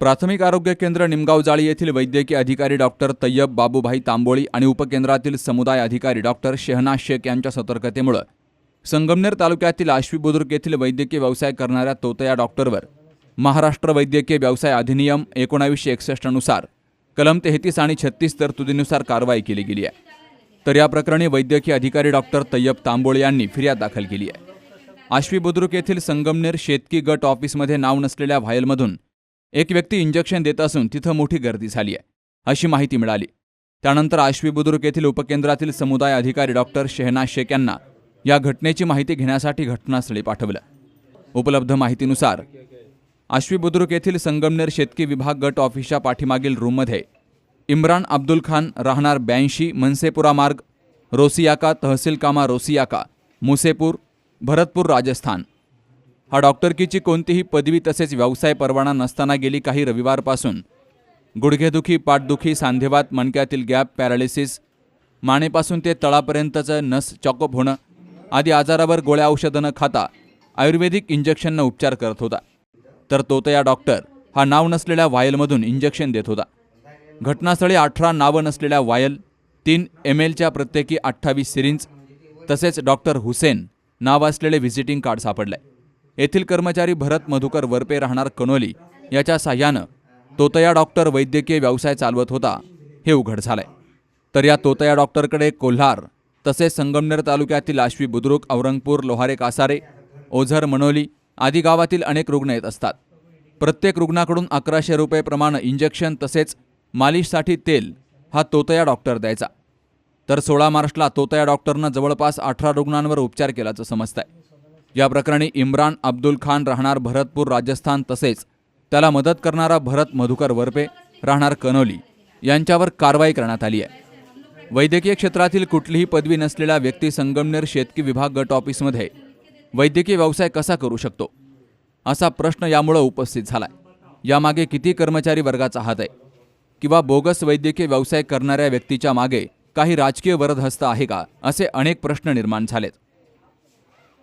प्राथमिक आरोग्य केंद्र निमगाव जाळी येथील वैद्यकीय अधिकारी डॉक्टर तय्यब बाबूभाई तांबोळी आणि उपकेंद्रातील समुदाय अधिकारी डॉक्टर शेहनाज शेख यांच्या सतर्कतेमुळे संगमनेर तालुक्यातील आश्वी बुद्रुक येथील वैद्यकीय व्यवसाय करणाऱ्या तोतया डॉक्टरवर महाराष्ट्र वैद्यकीय व्यवसाय अधिनियम एकोणावीसशे एकसष्टनुसार कलम तेहतीस आणि छत्तीस तरतुदीनुसार कारवाई केली गेली आहे. तर या प्रकरणी वैद्यकीय अधिकारी डॉक्टर तय्यब तांबोळे यांनी फिर्याद दाखल केली आहे. आश्वी बुद्रुक येथील संगमनेर शेतकी गट ऑफिसमध्ये नाव नसलेल्या व्हायलमधून एक व्यक्ती इंजेक्शन देत असून तिथं मोठी गर्दी झाली आहे अशी माहिती मिळाली. त्यानंतर आश्वी बुद्रुक येथील उपकेंद्रातील समुदाय अधिकारी डॉक्टर शेहनाज शेख यांना या घटनेची माहिती घेण्यासाठी घटनास्थळी पाठवलं. उपलब्ध माहितीनुसार आश्वी बुद्रुक येथील संगमनेर शेतकी विभाग गट ऑफिसच्या पाठीमागील रूममध्ये इम्रान अब्दुल खान राहणार ब्याऐंशी मनसेपुरा मार्ग रोसियाका तहसील कामा रोसियाका मुसेपूर भरतपूर राजस्थान हा डॉक्टरकीची कोणतीही पदवी तसेच व्यवसाय परवाना नसताना गेली काही रविवारपासून. गुडघेदुखी पाठदुखी सांधेवात मणक्यातील गॅप पॅरालिसिस मानेपासून ते तळापर्यंतचं नस चॉकअप होणं आदी आजारावर गोळ्या औषधं न खाता आयुर्वेदिक इंजेक्शननं उपचार करत होता. तर तोतया डॉक्टर हा नाव नसलेल्या वायलमधून इंजेक्शन देत होता. घटनास्थळी अठरा नावं नसलेल्या वायल तीन एम एलच्या प्रत्येकी अठ्ठावीस सिरिंज तसेच डॉक्टर हुसेन नाव असलेले व्हिजिटिंग कार्ड सापडले येथील कर्मचारी भरत मधुकर वरपे राहणार कनोली याच्या साह्यानं तोतया डॉक्टर वैद्यकीय व्यवसाय चालवत होता. हे उघड झालंय. तर या तोतया डॉक्टरकडे कोल्हार तसेच संगमनेर तालुक्यातील आश्वी बुद्रुक औरंगपूर लोहारे कासारे ओझर मनोली आदी गावातील अनेक रुग्ण येत असतात. प्रत्येक रुग्णाकडून अकराशे रुपये प्रमाण इंजेक्शन तसेच मालिशसाठी तेल हा तोतया डॉक्टर द्यायचा. तर सोळा मार्चला तोतया डॉक्टरनं जवळपास अठरा रुग्णांवर उपचार केल्याचं समजतंय. या प्रकरणी इम्रान अब्दुल खान राहणार भरतपूर राजस्थान तसेच त्याला मदत करणारा भरत मधुकर वरपे राहणार कनोली. यांच्यावर कारवाई करण्यात आली आहे. वैद्यकीय क्षेत्रातील कुठलीही पदवी नसलेला व्यक्ती संगमनेर शेतकी विभाग गट ऑफिसमध्ये वैद्यकीय व्यवसाय कसा करू शकतो? असा प्रश्न यामुळं उपस्थित झालाय. यामागे किती कर्मचारी वर्गाचा हात आहे? किंवा बोगस वैद्यकीय व्यवसाय करणाऱ्या व्यक्तीच्या मागे काही राजकीय वरदहस्त आहे का? असे अनेक प्रश्न निर्माण झालेत.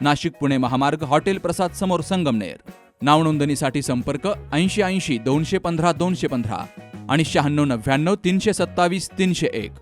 Nashik Pune महामार्ग हॉटेल प्रसाद समोर संगमनेर. नाव नोंदणीसाठी संपर्क ऐंशी ऐंशी दोनशे पंधरा दोनशे पंधरा आणि शहाण्णव नव्याण्णव तीनशे सत्तावीस तीनशे एक.